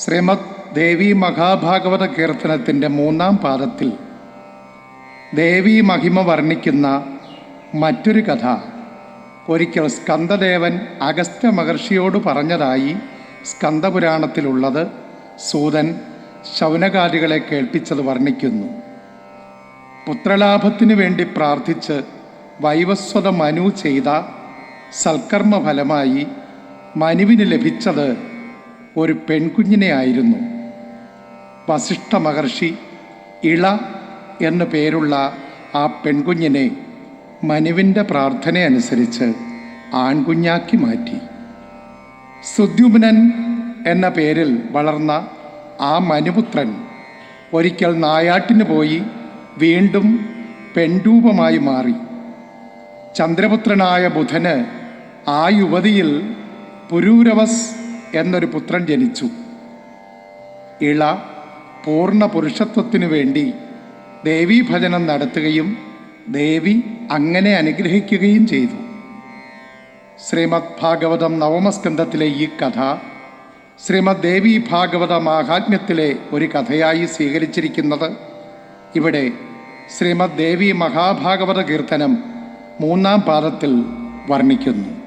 ശ്രീമദ് ദേവി മഹാഭാഗവത കീർത്തനത്തിന്റെ മൂന്നാം പാദത്തിൽ ദേവി മഹിമ വർണിക്കുന്ന മറ്റൊരു കഥ. ഒരിക്കൽ സ്കന്ദദേവൻ അഗസ്ത്യ മഹർഷിയോട് പറഞ്ഞതായി സ്കന്ദപുരാണത്തിലുള്ളത് സൂതൻ ശൗനകാരികളെ കേൾപ്പിച്ചത് വർണിക്കുന്നു. പുത്രലാഭത്തിനു വേണ്ടി പ്രാർത്ഥിച്ച് വൈവസ്വത മനു ചെയ്ത സൽക്കർമ്മ ഫലമായി മനുവിന് ലഭിച്ചത് ഒരു പെൺകുഞ്ഞിനെ ആയിരുന്നു. വസിഷ്ഠ മഹർഷി ഇള എന്നു പേരുള്ള ആ പെൺകുഞ്ഞിനെ മനുവിന്റെ പ്രാർത്ഥനയനുസരിച്ച് ആൺകുഞ്ഞാക്കി മാറ്റി. സുദ്യുമ്നൻ എന്ന പേരിൽ വളർന്ന ആ മനുപുത്രൻ ഒരിക്കൽ നായാട്ടിന് പോയി വീണ്ടും പെൺരൂപമായി മാറി. ചന്ദ്രപുത്രനായ ബുധന് ആ യുവതിയിൽ പുരൂരവസ് എന്നൊരു പുത്രൻ ജനിച്ചു. ഇള പൂർണ പുരുഷത്വത്തിനു വേണ്ടി ദേവീഭജനം നടത്തുകയും ദേവി അങ്ങനെ അനുഗ്രഹിക്കുകയും ചെയ്തു. ശ്രീമദ് ഭാഗവതം നവമസ്കന്ധത്തിലെ ഈ കഥ ശ്രീമദ് ദേവി ഭാഗവത മാഹാത്മ്യത്തിലെ ഒരു കഥയായി സ്വീകരിച്ചിരിക്കുന്നത് ഇവിടെ ശ്രീമദ് ദേവി മഹാഭാഗവത കീർത്തനം മൂന്നാം പാദത്തിൽ വർണിക്കുന്നു.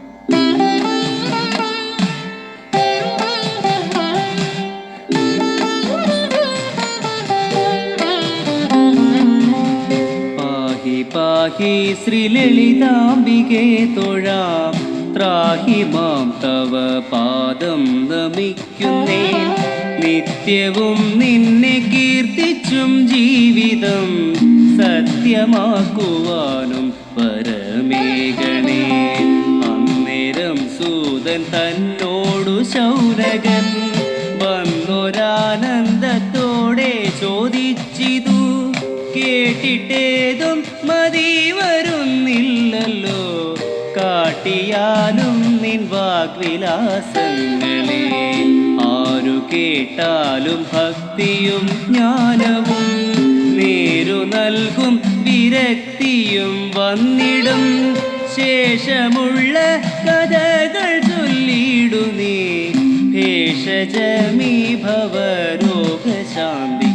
പാഹി ശ്രീലളിതാംബികേ തൊഴാം. ത്രാഹി മാം തവ പാദം നമിക്കുന്നേ നിത്യവും നിന്നെ കീർത്തിച്ചും ജീവിതം സത്യമാക്കുവാനും പരമേഗണേ അന്നേരം സൂതൻ തന്നോടു ശൗനകൻ വന്നൊരാനന്ദത്തോടെ ചോദിച്ചിതു കേട്ടിട്ടേതും മതി വരുന്നില്ലല്ലോ. കാട്ടിയാലും നിൻ വാഗ്വിലാസങ്ങളെ ആരു കേട്ടാലും ഭക്തിയും ജ്ഞാനവും നേരു നൽകും വിരക്തിയും വന്നിടും. ശേഷമുള്ള കഥകൾ ചൊല്ലിയിടുന്നേ. ഭേഷജമീ ഭവരോഗശാന്തിക്കായി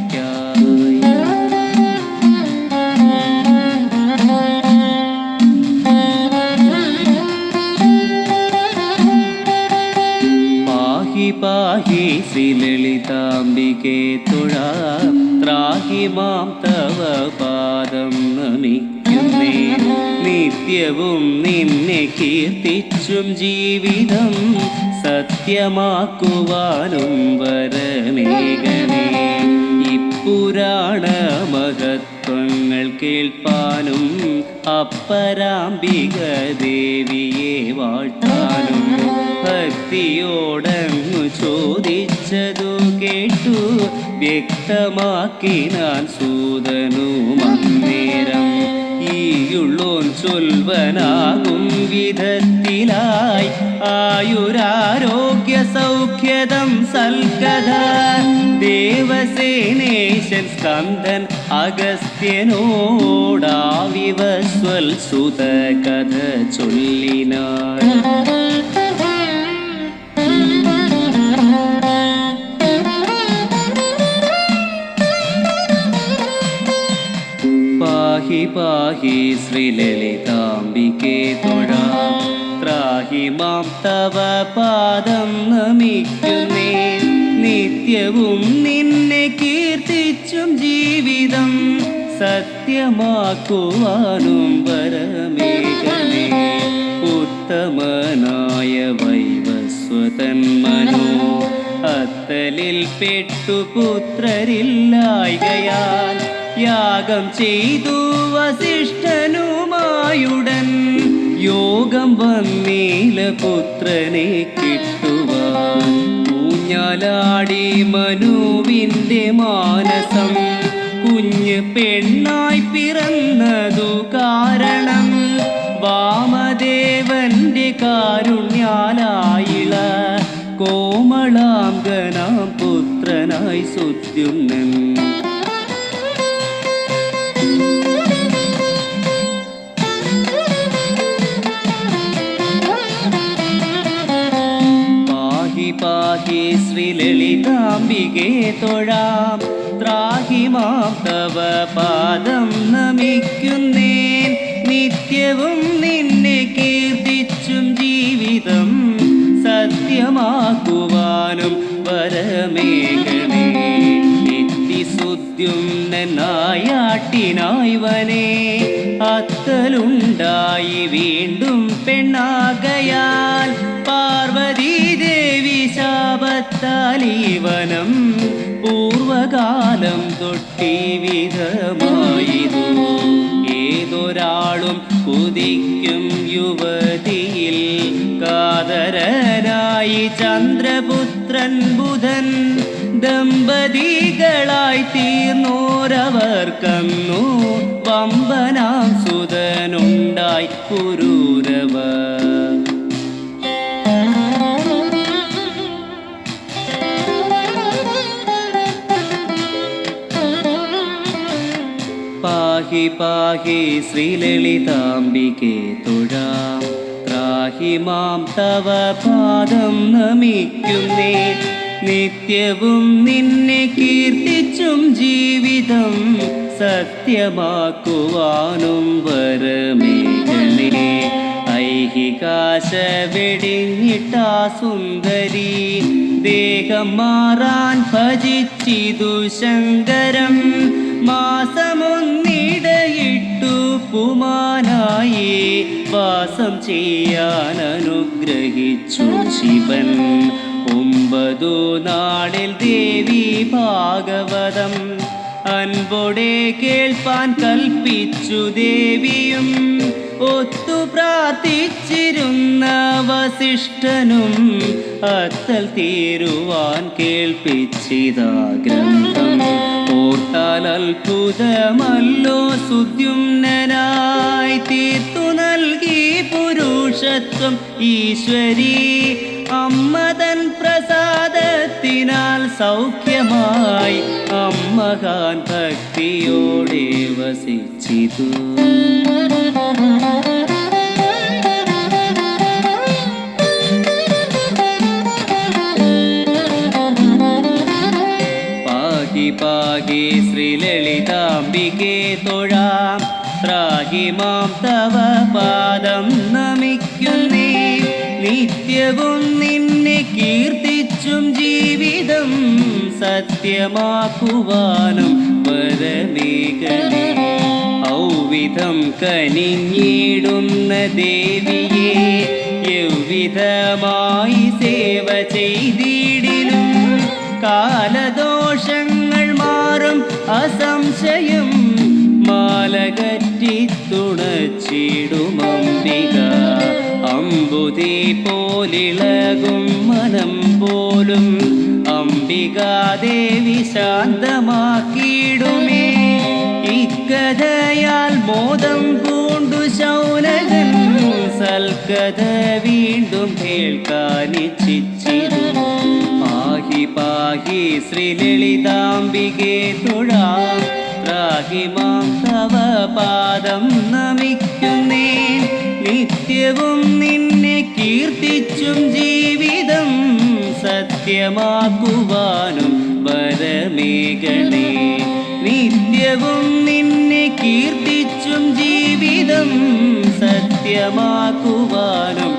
പാഹി പാഹി ശ്രീലളിതാംബികേ തുഴാ. ത്രാഹി മാം തവ പാദം നമിക്കുന്നേ. നിത്യവും നിന്നെ കീർത്തിച്ചും ജീവിതം സത്യമാക്കുവാനും വരമേകണേ മഹത്വങ്ങൾ കേൾപ്പാനും അപ്പരാംബിക ദേവിയെ വാഴ്ത്താനും ഭക്തിയോടങ്ങു ചോദിച്ചതു കേട്ടു വ്യക്തമാക്കി ഞാൻ സൂതനു മന്നേരം ഈയുള്ളോൻ ചൊൽവനാകും വിധത്തിലായി. ആയുരാരോഗ്യ സൗഖ്യതം സൽക്കഥ. ദേവസേനേശൻ സ്കന്ദൻ അഗസ്ത്യനോടാവിവസ്വൽ സുത കഥ ചൊല്ലിനാർ പാഹി ശ്രീലളിതാംബികേ തൊഴാ. ത്രാഹി മാം തവ പാദം നമിക്കുന്നേ. നിത്യവും നിന്നെ കീർത്തിച്ചും ജീവിതം സത്യമാക്കുവാനും വരമേകണേ ഉത്തമനായ വൈവസ്വതൻ മനോ അത്തലിൽ പെട്ടു പുത്രരില്ലായികയാൽ യാഗം ചെയ്തു വസിഷ്ഠനുമായുടൻ. യോഗം വന്നീല പുത്രനെ കിട്ടുവാൻ. ഊഞ്ഞാലാടി മനുവിന്റെ മാനസം. കുഞ്ഞ് പെണ്ണായി പിറന്നതു കാരണം വാമദേവന്റെ കാരുണ്യാലായിള. കോമളാംഗനാം പുത്രനായി സുദ്യുമ്നൻ ശ്രീലളിതാംബികെ തൊഴാം. ത്രാഹിമാം തവ പാദം നമിക്കുന്നേൻ. നിത്യവും നിന്നെ കീർത്തിച്ചും ജീവിതം സത്യമാക്കുവാനും വരമേകണേ എത്തിസുദ്യുമ്നായാട്ടിനായി വനേ അത്തലുണ്ടായി വീണ്ടും പെണ്ണാകയാൽ പാർവതീ ശാപത്താലീവനം പൂർവകാലം തൊട്ടി വിധമായിരുന്നു. ഏതൊരാളും കുതിക്കും യുവതിയിൽ കാതരനായി ചന്ദ്രപുത്രൻ ബുധൻ ദമ്പതികളായി തീർന്നോരവർക്കന്നു വമ്പനാം സുതനുണ്ടായി പുരൂരവ പാഹി പാഹി ശ്രീലളിതാംബികെ തൊഴാം. ത്രാഹി മാം തവ പാദം നമിക്കുന്നേ. നിത്യവും നിന്നെ കീർത്തിച്ചും ജീവിതം സത്യമാക്കുവാനും വരമേഖലേ ഐഹികാശ വെടിഞ്ഞിട്ടാ സുന്ദരി. ദേഹം മാറാൻ ഭജിച്ചിതു ശങ്കരം. മാസമൊന്നിടയിട്ടു പുമാനായി വാസം ചെയ്യാൻ അനുഗ്രഹിച്ചു ശിവൻ. ഒമ്പതു നാളിൽ ദേവി ഭാഗവതം. അൻപൊടെ കേൾപ്പാൻ കൽപ്പിച്ചു ദേവിയും. ഒത്തു പ്രാർത്ഥിച്ചിരുന്ന വസിഷ്ഠനും അത്തൽ തീരുവാൻ കേൾപ്പിച്ചിതാ ഗ്രന്ഥം. ഓർത്താൽ അത്ഭുതമല്ലോ സുദ്യുമ്നായി തീർത്തു നൽകി പുരുഷത്വം ഈശ്വരി. അമ്മതൻ പ്രസാദത്തിനാൽ സൗഖ്യമായി അമ്മകാൻ ഭക്തിയോടെ വസിച്ചിതു. പാഹി ശ്രീലളിതാംബികെ തൊഴാം. ത്രാഹി മാം തവ പാദം നമിക്കുന്നേ നിത്യവും നിന്നെ കീർത്തിച്ചും ജീവിതം സത്യമാക്കുവാനും വരമേകനേ ഔവിധം കനിഞ്ഞിടുന്ന ദേവിയെ യൗവിധമായി സേവ ചെയ്തിടിലും. കാലദോഷങ്ങൾ അസംശയം മാലകറ്റി തുണച്ചിടുമംബിക അമ്പുതി പോലിളകും മനം പോലും അംബികാദേവി ശാന്തമാക്കിയിടുമേ. ഇക്കഥയാൽ മോദം പൂണ്ടു ശൗനകൻ സൽക്കഥ വീണ്ടും പാഹി ശ്രീലളിതാംബികെ തൊഴാം. ത്രാഹി മാം തവ പാദം നമിക്കുന്നേ നിത്യവും നിന്നെ കീർത്തിച്ചും ജീവിതം സത്യമാക്കുവാനും വരമേകണേ. നിത്യവും നിന്നെ കീർത്തിച്ചും ജീവിതം സത്യമാക്കുവാനും